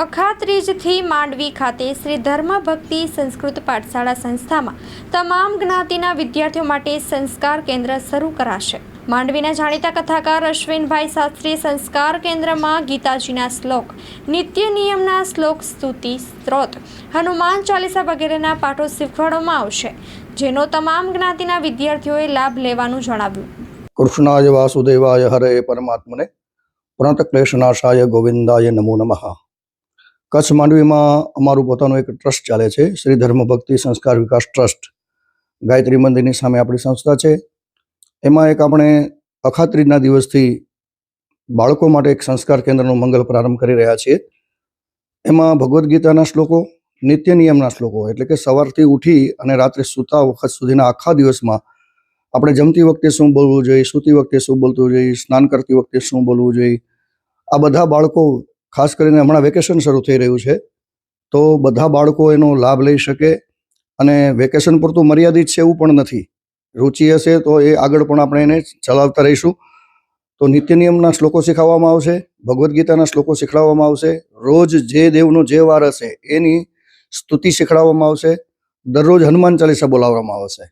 અખાત્રીજથી માંડવી ખાતે શ્રી ધર્મ ભક્તિ સંસ્કૃત પાઠશાળા સંસ્થામાં તમામ જ્ઞાતિના વિદ્યાર્થીઓ માટે સંસ્કાર કેન્દ્ર શરૂ કરાશે. માંડવીના જાણીતા કથાકાર અશ્વિનભાઈ શાસ્ત્રી સંસ્કાર કેન્દ્રમાં ગીતાજીના શ્લોક, નિત્ય નિયમના શ્લોક, સ્તુતિ, સ્ત્રોત, હનુમાન ચાલીસા વગેરેના પાઠો શીખવાડવામાં આવશે, જેનો તમામ જ્ઞાતિના વિદ્યાર્થીઓએ લાભ લેવાનું જણાવ્યું. કૃષ્ણાય વાસુદેવાય હરે પરમાત્મને, પ્રાંત ક્લેશનાશાય ગોવિંદાય નમો નમઃ. કચ્છ માંડવીમાં અમારું પોતાનું એક ટ્રસ્ટ ચાલે છે, શ્રી ધર્મ ભક્તિ સંસ્કાર વિકાસ ટ્રસ્ટ. ગાયત્રી મંદિરની સામે આપણી સંસ્થા છે. એમાં એક આપણે અખાત્રીજના દિવસથી બાળકો માટે એક સંસ્કાર કેન્દ્રનો મંગલ પ્રારંભ કરી રહ્યા છીએ. એમાં ભગવદ્ ગીતાના શ્લોકો, નિત્ય નિયમના શ્લોકો, એટલે કે સવારથી ઉઠી અને રાત્રે સૂતા વખત સુધીના આખા દિવસમાં આપણે જમતી વખતે શું બોલવું જોઈએ, સૂતી વખતે શું બોલવું જોઈએ, સ્નાન કરતી વખતે શું બોલવું જોઈએ, આ બધા બાળકો ખાસ કરીને હમણાં વેકેશન શરૂ થઈ રહ્યું છે, તો બધા બાળકો એનો લાભ લઈ શકે અને વેકેશન પૂરતું મર્યાદિત છે એવું પણ નથી. રુચિ હશે તો એ આગળ પણ આપણે એને ચલાવતા રહીશું. તો નિત્ય નિયમના શ્લોકો શીખવવામાં આવશે, ભગવદ્ ગીતાના શ્લોકો શીખવાડવામાં આવશે, રોજ જે દેવનો જે વાર હશે એની સ્તુતિ શીખવાડવામાં આવશે, દરરોજ હનુમાન ચાલીસા બોલાવવામાં આવશે.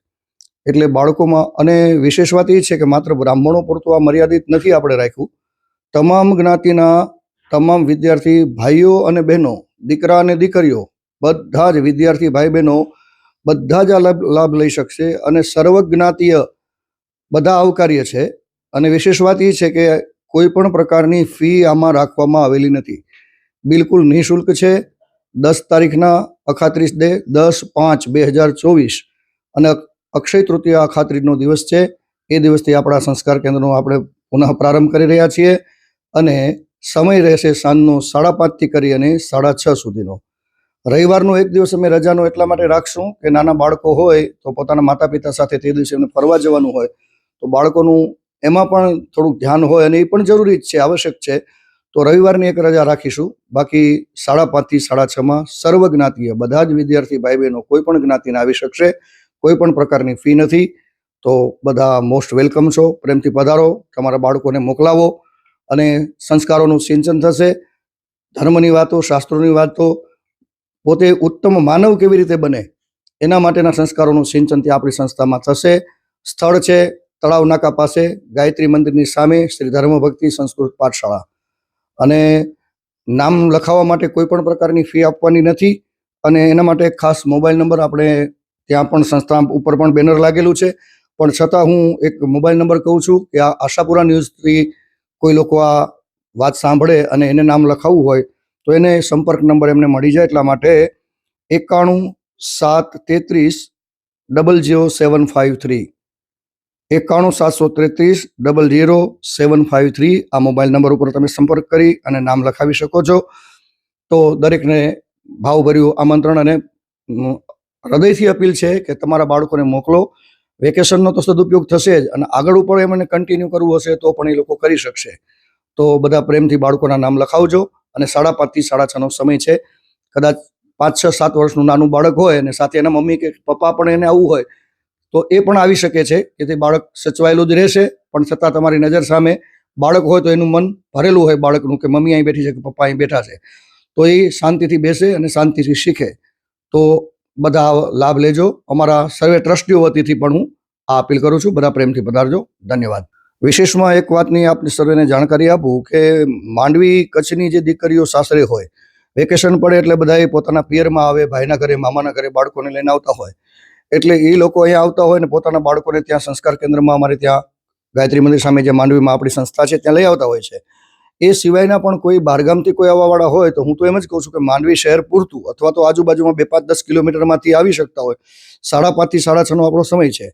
એટલે બાળકોમાં, અને વિશેષ વાત એ છે કે માત્ર બ્રાહ્મણો પૂરતું આ મર્યાદિત નથી આપણે રાખ્યું. તમામ જ્ઞાતિના તમામ વિદ્યાર્થી ભાઈઓ અને બહેનો, દીકરા અને દીકરીઓ, બધા જ વિદ્યાર્થી ભાઈ બહેનો બધા જ આ લાભ લઈ શકશે અને સર્વજ્ઞાતીય બધા આવકાર્ય છે. અને વિશેષ વાત એ છે કે કોઈ પણ પ્રકારની ફી આમાં રાખવામાં આવેલી નથી. બિલકુલ નિઃશુલ્ક છે. દસ તારીખના અખાત્રીસ ડે દસ પાંચ બે હજાર ચોવીસ. અને અક્ષય તૃતીય અખાત્રીજનો દિવસ છે. એ દિવસથી આપણા સંસ્કાર કેન્દ્રનો આપણે પુનઃ પ્રારંભ કરી રહ્યા છીએ. અને સમય રહેશે સાંજનો સાડા પાંચથી કરી અને સાડા છ સુધીનો. રવિવારનો એક દિવસ અમે રજાનો એટલા માટે રાખશું કે નાના બાળકો હોય તો પોતાના માતા પિતા સાથે તે દિવસે એમને ફરવા જવાનું હોય તો બાળકોનું એમાં પણ થોડુંક ધ્યાન હોય અને એ પણ જરૂરી જ છે, આવશ્યક છે. તો રવિવારની એક રજા રાખીશું. બાકી સાડા પાંચથી સાડા છમાં સર્વ જ્ઞાતિય બધા જ વિદ્યાર્થી ભાઈ બહેનો કોઈ પણ જ્ઞાતિને આવી શકશે, કોઈ પણ પ્રકારની ફી નથી. તો બધા મોસ્ટ વેલકમ છો, પ્રેમથી પધારો, તમારા બાળકોને મોકલાવો. અને સંસ્કારોનું સિંચન થશે. ધર્મની વાતો, શાસ્ત્રોની વાતો, પોતે ઉત્તમ માનવ કેવી રીતે બને, એના માટેના સંસ્કારોનું સિંચન ત્યાં આપણી સંસ્થામાં થશે. સ્થળ છે, તળાવ નાકા પાસે, ગાયત્રી મંદિરની સામે, શ્રી ધર્મ ભક્તિ સંસ્કૃત પાઠશાળા. અને નામ લખાવવા માટે કોઈ પણ પ્રકારની ફી આપવાની નથી અને એના માટે ખાસ મોબાઈલ નંબર આપણે ત્યાં પણ સંસ્થા ઉપર પણ બેનર લાગેલું છે. પણ છતાં હું એક મોબાઈલ નંબર કહું છું કે આ આશાપુરા ન્યૂઝથી કોઈ લોકો આ વાત સાંભળે અને એને નામ લખાવવું હોય, તો એને સંપર્ક નંબર એમને મળી જાય એટલા માટે એકાણું સાત તેત્રીસ double zero seven five three. એકાણું સાતસો તેત્રીસ double zero seven five three આ મોબાઈલ નંબર ઉપર તમે સંપર્ક કરી અને નામ લખાવી શકો છો. તો દરેકને ભાવભર્યું આમંત્રણ અને હૃદયથી અપીલ છે કે તમારા બાળકોને મોકલો. વેકેશનનો તો સદુપયોગ થશે જ અને આગળ ઉપર એમને કન્ટિન્યુ કરવું હશે તો પણ એ લોકો કરી શકશે. તો બધા પ્રેમથી બાળકોના નામ લખાવજો અને સાડા પાંચથી સાડા છનો સમય છે. કદાચ પાંચ, છ, સાત વર્ષનું નાનું બાળક હોય અને સાથે એના મમ્મી કે પપ્પા પણ એને આવવું હોય, તો એ પણ આવી શકે છે કે તે બાળક સચવાયેલું જ રહેશે, પણ છતાં તમારી નજર સામે બાળક હોય તો એનું મન ભરેલું હોય બાળકનું કે મમ્મી અહીં બેઠી છે કે પપ્પા અહીં બેઠા છે. તો એ શાંતિથી બેસે અને શાંતિથી શીખે. તો બધા લાભ લેજો. અમારા સર્વે ટ્રસ્ટીઓ વતીથી પણ હું આ અપીલ કરું છું. બધા પ્રેમથી પધારજો. ધન્યવાદ. વિશેષમાં એક વાતની આપને સર્વેને જાણકારી આપું કે માંડવી કચ્છની જે દીકરીઓ સાસરે હોય, વેકેશન પડે એટલે બધા પોતાના પિયરમાં આવે, ભાઈના ઘરે, મામાના ઘરે બાળકોને લઈને આવતા હોય. એટલે એ લોકો અહીંયા આવતા હોય ને પોતાના બાળકોને ત્યાં સંસ્કાર કેન્દ્રમાં અમારે ત્યાં ગાયત્રી મંદિર સામે જે માંડવીમાં આપણી સંસ્થા છે, ત્યાં લઈ આવતા હોય છે. એ સિવાયના પણ કોઈ બહારગામથી કોઈ આવવાવાળા હોય તો હું તો એમ જ કહું છું કે માંડવી શહેર પૂરતું અથવા તો આજુબાજુમાં બે પાંચ દસ કિલોમીટરમાંથી આવી શકતા હોય. સાડા પાંચથી સાડા છનો આપણો સમય છે.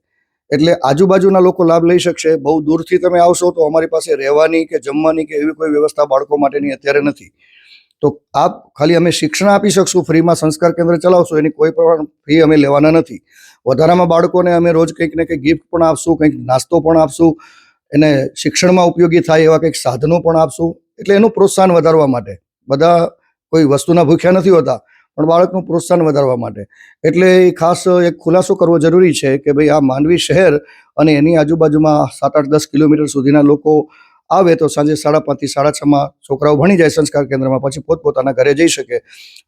એટલે આજુબાજુના લોકો લાભ લઈ શકશે. બહુ દૂરથી તમે આવશો તો અમારી પાસે રહેવાની કે જમવાની કે એવી કોઈ વ્યવસ્થા બાળકો માટેની અત્યારે નથી. તો આપ ખાલી અમે શિક્ષણ આપી શકશું, ફ્રીમાં સંસ્કાર કેન્દ્ર ચલાવશો, એની કોઈ પણ ફી અમે લેવાના નથી. વધારામાં બાળકોને અમે રોજ કંઈક ને કંઈક ગિફ્ટ પણ આપશું, કંઈક નાસ્તો પણ આપશું એને શિક્ષણમાં ઉપયોગી થાય એવા કંઈક સાધનો પણ આપશું. એટલે એનું પ્રોત્સાહન વધારવા માટે. બધા કોઈ વસ્તુના ભૂખ્યા નથી હોતા, પણ બાળકનું પ્રોત્સાહન વધારવા માટે. એટલે એ ખાસ એક ખુલાસો કરવો જરૂરી છે કે ભાઈ આ માનવી શહેર અને એની આજુબાજુમાં સાત આઠ દસ કિલોમીટર સુધીના લોકો આવે તો સાંજે સાડા પાંચથી સાડા છમાં છોકરાઓ ભણી જાય સંસ્કાર કેન્દ્રમાં, પછી પોતપોતાના ઘરે જઈ શકે.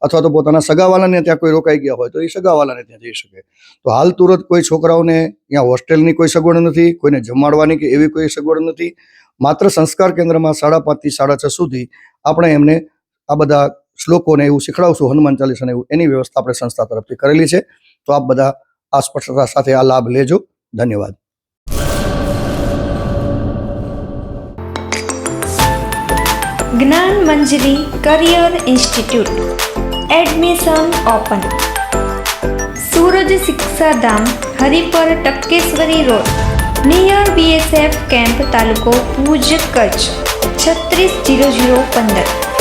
અથવા તો પોતાના સગાવાલાને ત્યાં કોઈ રોકાઈ ગયા હોય તો એ સગાવાલાને ત્યાં જઈ શકે. તો હાલ તુરંત કોઈ છોકરાઓને ત્યાં હોસ્ટેલની કોઈ સગવડ નથી, કોઈને જમાડવાની કે એવી કોઈ સગવડ નથી. માત્ર સંસ્કાર કેન્દ્રમાં સાડા પાંચથી સાડા છ સુધી આપણે એમને આ બધા શ્લોકોને એવું શીખડાવશું, હનુમાન ચાલીસાને એવું, એની વ્યવસ્થા આપણે સંસ્થા તરફથી કરેલી છે. તો આપ બધા આ સ્પષ્ટતા સાથે આ લાભ લેજો. ધન્યવાદ. Gyan Manjari career institute. Admission open. Suraj Shikshadham Haripar Tapkeshwari road. Near BSF camp તાલુકો ભુજ કચ્છ. છત્રીસ જીરો જીરો પંદર.